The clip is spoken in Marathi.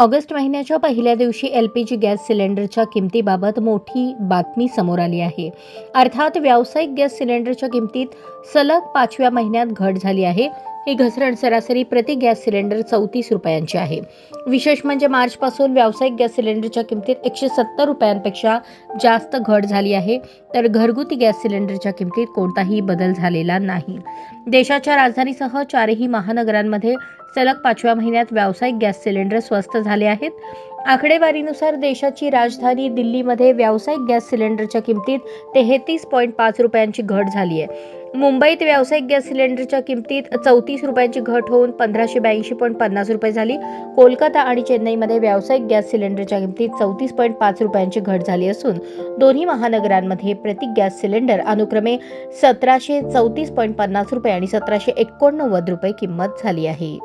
ऑगस्ट महिन्याच्या पहिल्या दिवशी एल पी जी गॅस सिलेंडरच्या किमतीबाबत मोठी बातमी समोर आली आहे. अर्थात व्यावसायिक गॅस सिलेंडरच्या किमतीत सलग पाचव्या महिन्यात घट झाली आहे. ही घसरण सरासरी प्रति गॅस सिलेंडर चौतीस रुपयांची आहे. विशेष म्हणजे मार्चपासून व्यावसायिक गॅस सिलेंडरच्या किमतीत एकशे सत्तर रुपयांपेक्षा जास्त घट झाली आहे. तर घरगुती गॅस सिलेंडरच्या किमतीत कोणताही बदल झालेला नाही. देशाच्या राजधानीसह चारही महानगरांमध्ये सलग पाचव्या महिन्यात व्यावसायिक गॅस सिलेंडर स्वस्त झाले आहेत. आकडेवारीनुसार देशाची राजधानी दिल्लीमध्ये व्यावसायिक गॅस सिलेंडरच्या किमतीत तेहतीस पॉईंट पाच रुपयांची घट झाली आहे. मुंबईत व्यावसायिक गॅस सिलेंडरच्या किमतीत चौतीस रुपयांची घट होऊन पंधराशे ब्याऐंशी पॉईंट पन्नास रुपये झाली. कोलकाता आणि चेन्नईमध्ये व्यावसायिक गॅस सिलेंडरच्या किमतीत चौतीस पॉईंट पाच रुपयांची घट झाली असून दोन्ही महानगरांमध्ये प्रति गॅस सिलेंडर अनुक्रमे सतराशे चौतीस पॉईंट पन्नास रुपये आणि सतराशे एकोणनव्वद रुपये किंमत झाली आहे.